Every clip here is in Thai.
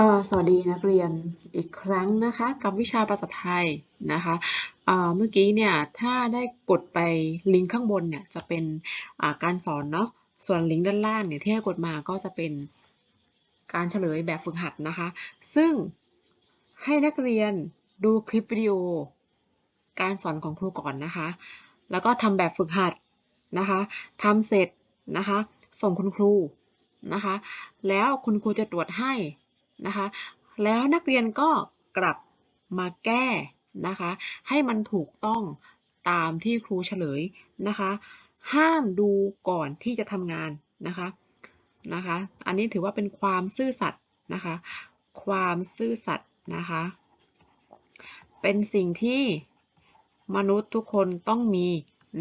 ก็สวัสดีนักเรียนอีกครั้งนะคะกับวิชาภาษาไทยนะคะเมื่อกี้เนี่ยถ้าได้กดไปลิงก์ข้างบนเนี่ยจะเป็นการสอนเนาะส่วนลิงก์ด้านล่างเนี่ยที่ให้กดมาก็จะเป็นการเฉลยแบบฝึกหัดนะคะ ซึ่งให้นักเรียนดูคลิปวิดีโอ การสอนของครูก่อนนะคะ แล้วก็ทำแบบฝึกหัดนะคะทำเสร็จนะคะ ส่งคุณครูนะคะ แล้วคุณครูจะตรวจให้ นะคะ แล้วนักเรียนก็กลับมาแก้นะคะ ให้มันถูกต้องตามที่ครูเฉลยนะคะ ห้ามดูก่อนที่จะทำงานนะคะนะคะ อันนี้ถือว่าเป็นความซื่อสัตย์นะคะ ความซื่อสัตย์นะคะ เป็นสิ่งที่มนุษย์ทุกคนต้องมี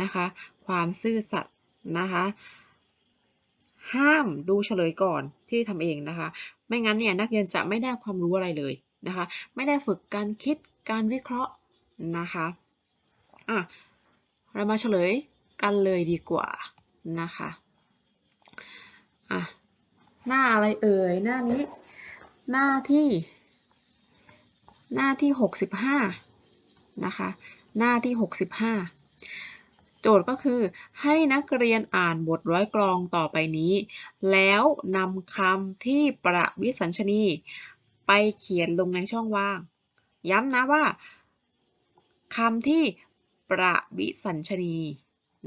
นะคะ ความซื่อสัตย์นะคะ ห้ามดูเฉลยก่อนที่ทำเองนะคะ ไม่งั้นเนี่ยนักเรียนจะไม่ได้ความรู้อะไรเลยนะคะ ไม่ได้ฝึกการคิดการวิเคราะห์นะคะอะเรามาเฉลยกันเลยดีกว่านะคะอะหน้าอะไรเอ่ยหน้านี้ หน้าที่ หน้าที่หกสิบห้านะคะ หน้าที่หกสิบห้า โจทย์ก็คือ ให้นักเรียนอ่านบทร้อยกลองต่อไปนี้ แล้วนำคำที่ประวิสัญชนี ไปเขียนลงในช่องว่าง ย้ำนะว่าคำที่ประวิสัญชนี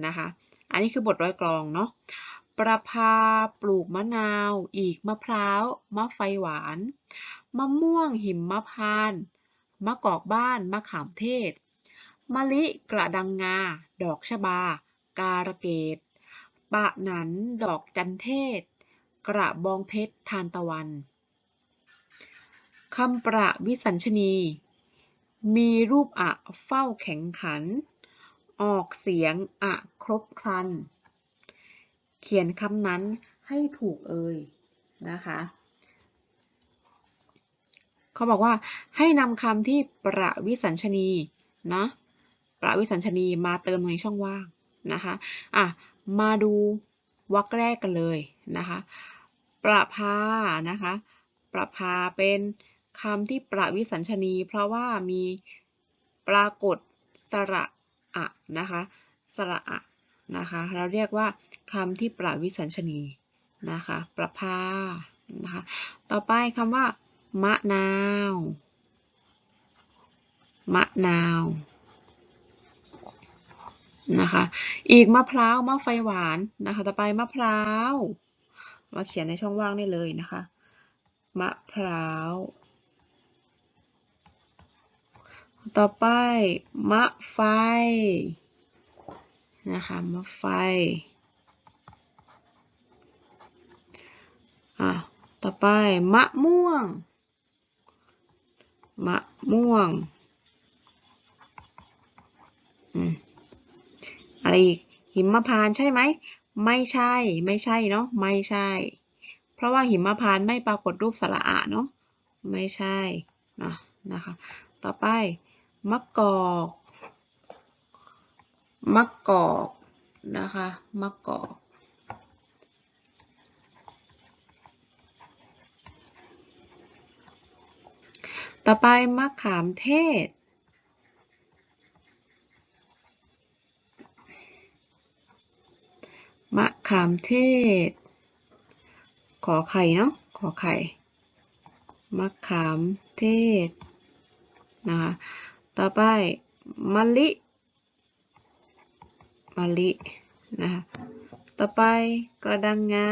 นะคะ อันนี้คือบทร้อยกลองเนาะประพาปลูกมะนาว อีกมะพร้าว มะไฟหวาน มะม่วงหิมมะพานตมะกอกบ้าน มะขามเทศ มะลิกระดังงา ดอกชบา การะเกดปะหนัน ดอกจันเทศ กระบองเพชรทานตะวันคำประวิสัญชนี มีรูปอะเฝ้าแข็งขัน ออกเสียงอะครบครัน เขียนคำนั้นให้ถูกเอ่ยนะคะเขาบอกว่าให้นำคำที่ประวิสัญชนีนะ ประวิสัญชนีมาเติมในช่องว่างนะคะอะมาดูวรรคแรกกันเลยนะคะประพานะคะประพาเป็นคำที่ประวิสัญชนี เพราะว่ามีปรากฏสระอะนะคะสระอะนะคะเราเรียกว่าคำที่ประวิสัญชนีนะคะประพานะคะต่อไปคำว่ามะนาว มะนาว นะคะ อีกมะพร้าวมะไฟหวานนะคะ ต่อไปมะพร้าว มาเขียนในช่องว่างได้เลยนะคะ มะพร้าว ต่อไปมะไฟนะคะมะไฟอะต่อไปมะม่วง มะม่วง อืม อะไรอีก หิมพานใช่ไหม ไม่ใช่ ไม่ใช่เนาะ ไม่ใช่ เพราะว่าหิมพานไม่ปรากฏรูปสระอะเนาะ ไม่ใช่นะนะคะ ต่อไป มะกอก มะกอก นะคะ มะกอกต่อไปมะขามเทศ มะขามเทศ ขอไข่เนาะ ขอไข่ มะขามเทศ นะคะ ต่อไปมะลิ มะลิ นะคะ ต่อไปกระดังงา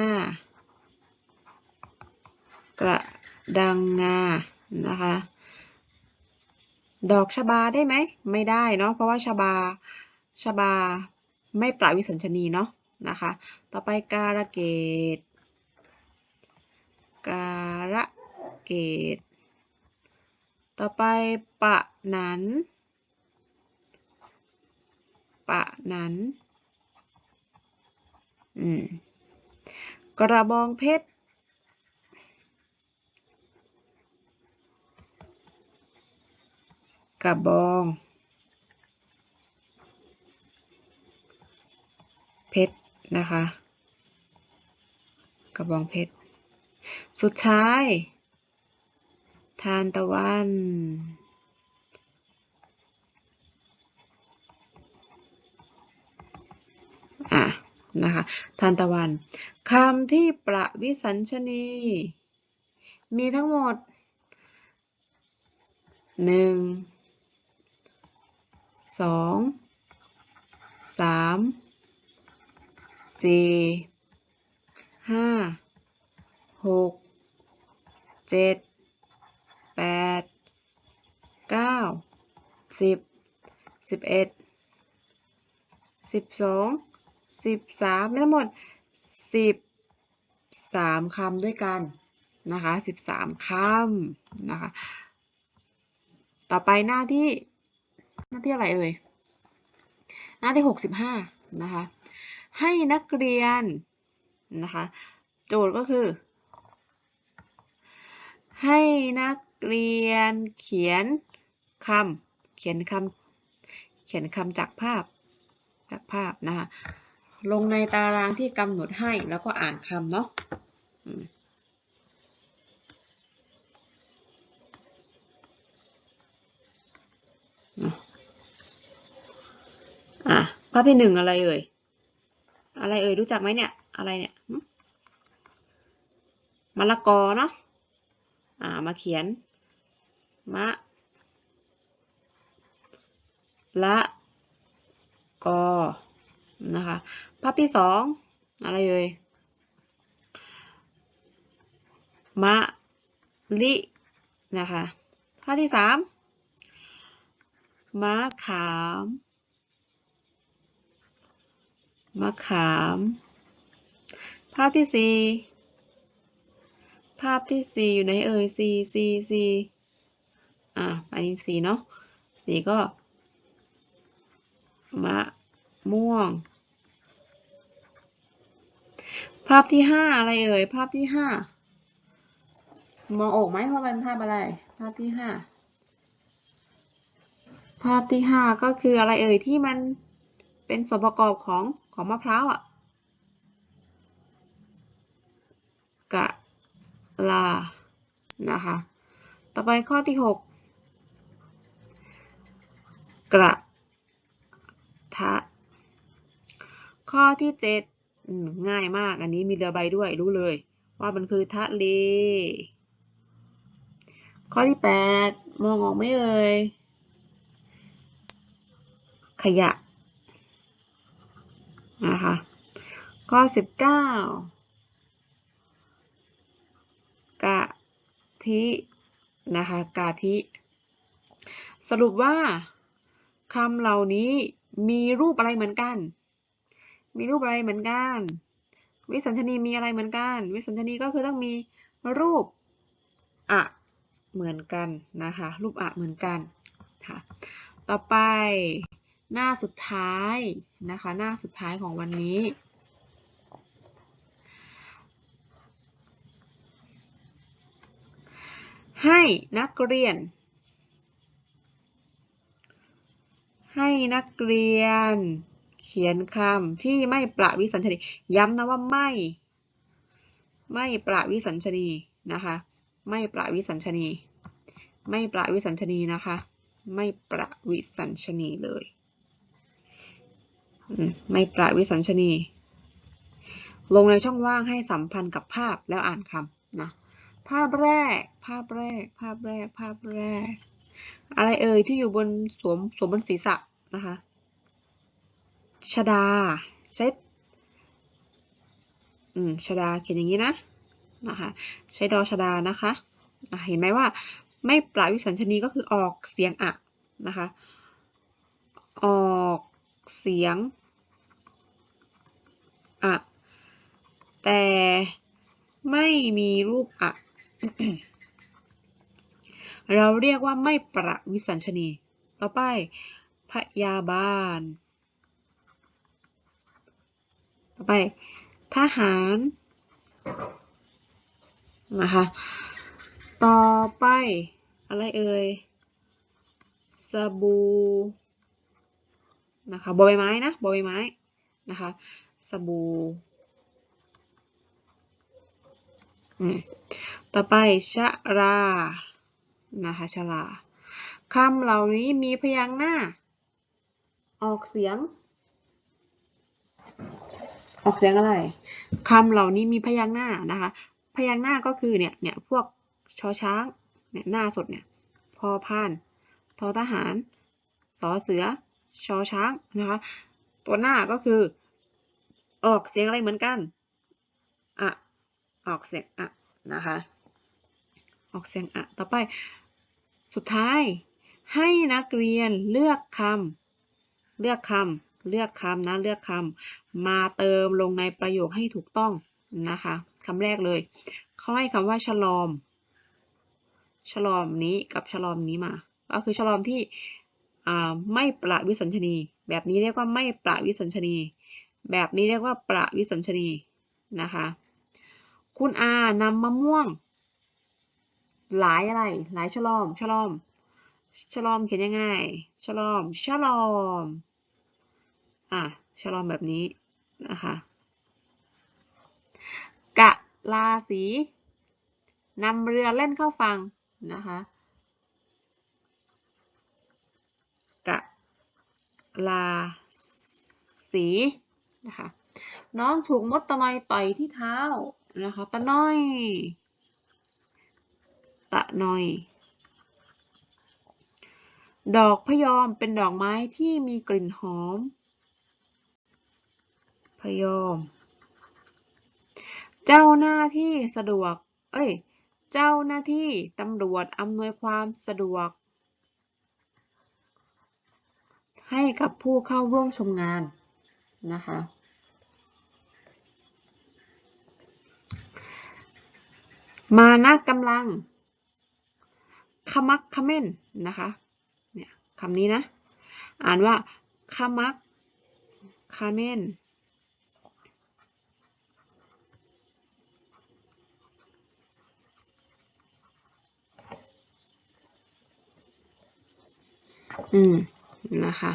กระดังงา นะคะ ดอกชบาได้ไหม ไม่ได้เนาะ เพราะว่าชบา ชบาไม่ประวิสัญชนีเนาะ นะคะ ต่อไปการะเกดการะเกดต่อไปปะนันปะนันอืมกระบองเพชร กระบอง เพชร นะคะ กระบองเพชร สุดท้าย ทานตะวัน อะ นะคะ ทานตะวันคำที่ประวิสัญชนี มีทั้งหมดหนึ่งสองสาม สี่ห้าหกเจ็ดแปดเก้าสิบสิบเอ็ดสิบสองสิบสามมีทั้งหมดสิบสามคำด้วยกันนะคะสิบสามคำนะคะ ต่อไปหน้าที่หน้าที่อะไรเอ่ย หน้าที่หกสิบห้านะคะ ให้นักเรียนนะคะ โจทย์ก็คือ ให้นักเรียนเขียนคำเขียนคำเขียนคำจากภาพจากภาพนะคะลงในตารางที่กำหนดให้แล้วก็อ่านคำเนาะอืมเนาะอะภาพที่หนึ่งอะไรเอ่ย อะไรเอ่ยรู้จักไหมเนี่ย อะไรเนี่ยมะละกอเนาะอ่ามาเขียน มะละกอนะคะภาพที่สองอะไรเอ่ยมะลินะคะภาพที่สามมะขาม มะขาม ภาพที่สี่ภาพที่สี่อยู่ไหนเอ่ยสี่สี่สี่อะอันนี้สี่เนาะสี่ก็ มะม่วง ภาพที่ห้าอะไรเอ่ย ภาพที่ห้ามองออกไหมว่าเป็นภาพอะไร ภาพที่ห้าภาพที่ห้าก็คืออะไรเอ่ยที่มันเป็นส่วนประกอบของ ของมะพร้าวอะกะลา นะคะ ต่อไปข้อที่หกกระทะ ข้อที่เจ็ดง่ายมาก อันนี้มีเรือใบด้วยรู้เลย ว่ามันคือทะเล ข้อที่แปดมองออกไหมเอ่ยขยะ นะคะ ข้อสิบเก้ากะทิ นะคะ กะทิ สรุปว่าคำเหล่านี้มีรูปอะไรเหมือนกัน มีรูปอะไรเหมือนกัน วิสัญชนีมีอะไรเหมือนกัน วิสัญชนีก็คือต้องมีรูปอะเหมือนกันนะคะ รูปอะเหมือนกันค่ะ ต่อไป หน้าสุดท้ายนะคะ หน้าสุดท้ายของวันนี้ ให้นักเรียน ให้นักเรียน เขียนคำที่ไม่ประวิสัญชนีย้ำนะว่าไม่ ไม่ประวิสัญชนีนะคะ ไม่ประวิสัญชนี ไม่ประวิสัญชนีนะคะ ไม่ประวิสัญชนีเลย ไม่ประวิสัญชนี ลงในช่องว่างให้สัมพันธ์กับภาพแล้วอ่านคำนะภาพแรก ภาพแรก ภาพแรก ภาพแรก อะไรเอ่ยที่อยู่บนสวมสวมบนศีรษะนะคะชดาเซตอืมชดาเขียนอย่างนี้นะนะคะใช้ดอชดานะคะะเห็นไหมว่าไม่ปราวิสัญชนีก็คือออกเสียงอะนะคะ ออก เสียงอะแต่ไม่มีรูปอะเราเรียกว่าไม่ประวิสัญชนี ต่อไป พยาบาล ต่อไป ทหาร นะคะ ต่อไป อะไรเอ่ย สบู่ นะคะบอใบไม้นะบอใบไม้นะคะสบู่ต่อไปชะรานะคะชะลาคำเหล่านี้มีพยางค์หน้า ออกเสียง ออกเสียงอะไรคำเหล่านี้มีพยางค์หน้านะคะ พยางค์หน้าก็คือเนี่ยเนี่ยพวกชอช้างเนี่ยหน้าสดเนี่ยพอพานทอทหารสอเสือ ชอช้างนะคะ ตัวหน้าก็คือ ออกเสียงอะไรเหมือนกันอะออกเสียงอะนะคะ ออกเสียงอะต่อไป สุดท้าย ให้นักเรียนเลือกคำเลือกคำเลือกคำนะเลือกคำมาเติมลงในประโยคให้ถูกต้องนะคะคำแรกเลยเขาให้คำว่าฉลอมฉลอมนี้กับฉลอมนี้มา ก็คือฉลอมที่ ไม่ประวิสัญชนี แบบนี้เรียกว่าไม่ประวิสัญชนี แบบนี้เรียกว่าประวิสัญชนีนะคะ คุณอานำมะม่วง หลายอะไร หลายฉลอมฉลอมฉลอมเขียนยังไงฉลอมฉลอมอะฉลอมแบบนี้นะคะกะลาสีนำเรือเล่นเข้าฟังนะคะ กะ ลาสีนะคะ น้องถูกมดตะนอยต่อยที่เท้านะคะ ตะนอย ตะนอย ดอกพยอมเป็นดอกไม้ที่มีกลิ่นหอม พยอม เจ้าหน้าที่สะดวก เอ้ย เจ้าหน้าที่ตำรวจอำนวยความสะดวก ให้กับผู้เข้าร่วมชมงานนะคะ มานะกำลังขมักเขม้นนะคะ เนี่ยคำนี้นะ อ่านว่าขมักเขม้นอืม นะคะ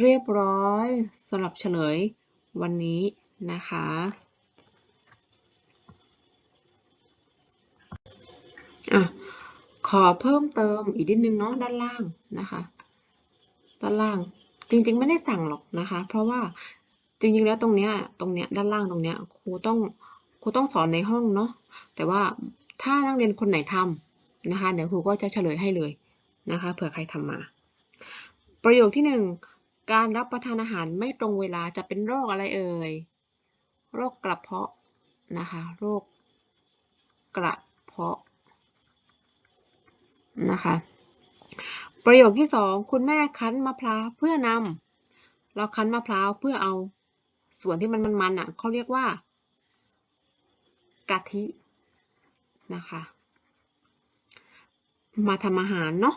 เรียบร้อยสำหรับเฉลยวันนี้นะคะ อะ ขอเพิ่มเติมอีกนิดนึงเนาะด้านล่างนะคะ ด้านล่างจริง ๆ ไม่ได้สั่งหรอกนะคะ เพราะว่าจริงๆแล้วตรงเนี้ยตรงเนี้ยด้านล่างตรงเนี้ยครูต้องครูต้องสอนในห้องเนาะแต่ว่าถ้านักเรียนคนไหนทำนะคะเดี๋ยวครูก็จะเฉลยให้เลยนะคะ เผื่อใครทำมา ประโยคที่หนึ่งการรับประทานอาหารไม่ตรงเวลาจะเป็นโรคอะไรเอ่ย โรคกระเพาะนะคะ โรคกระเพาะนะคะ ประโยคที่สองคุณแม่คั้นมะพร้าวเพื่อนำเราคั้นมะพร้าวเพื่อเอาส่วนที่มันมันๆอะเขาเรียกว่ากะทินะคะ มาทำอาหารเนาะ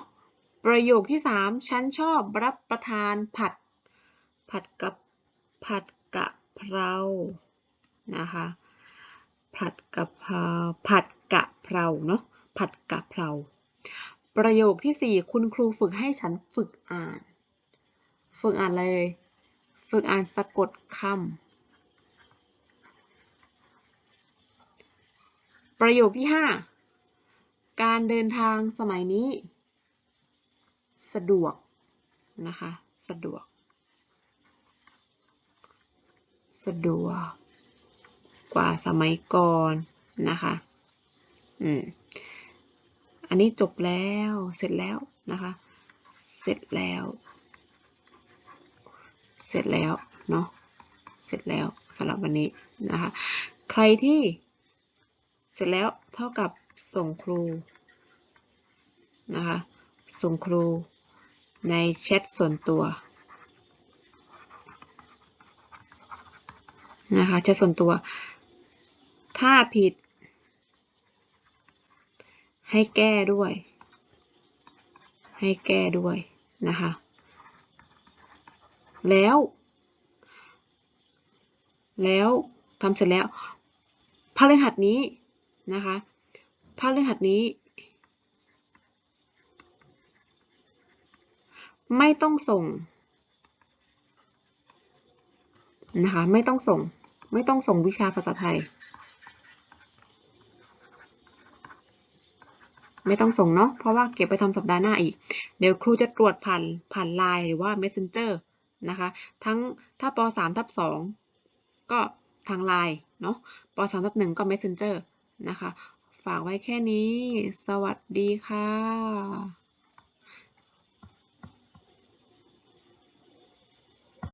ประโยคที่สามฉันชอบรับประทานผัด ผัดกับผัดกะเพรานะคะ ผัดกะเพราผัดกะเพราเนาะผัดกะเพราประโยคที่สี่คุณครูฝึกให้ฉันฝึกอ่าน ฝึกอ่านอะไรเลย ฝึกอ่านสะกดคำประโยคที่ห้าการเดินทางสมัยนี้ สะดวกนะคะ สะดวก สะดวก กว่าสมัยก่อนนะคะ อืม อันนี้จบแล้วเสร็จแล้วนะคะ เสร็จแล้ว เสร็จแล้วเนาะ เสร็จแล้วสำหรับวันนี้นะคะ ใครที่เสร็จแล้วเท่ากับส่งครูนะคะ ส่งครู ในแชทส่วนตัวนะคะแชทส่วนตัว ถ้าผิด ให้แก้ด้วย ให้แก้ด้วยนะคะ แล้ว แล้วทำเสร็จแล้วพฤหัสนี้นะคะพฤหัสนี้ ไม่ต้องส่งนะคะไม่ต้องส่งไม่ต้องส่งวิชาภาษาไทย ไม่ต้องส่งเนาะเพราะว่าเก็บไปทำสัปดาห์หน้าอีก เดี๋ยวครูจะตรวจผ่านผ่านไลน์หรือว่า messenger นะคะ ทั้งถ้าป .3 ทับ2ก็ทางไลน์เนาะป .3 ทับ1ก็ messenger นะคะ ฝากไว้แค่นี้ สวัสดีค่ะ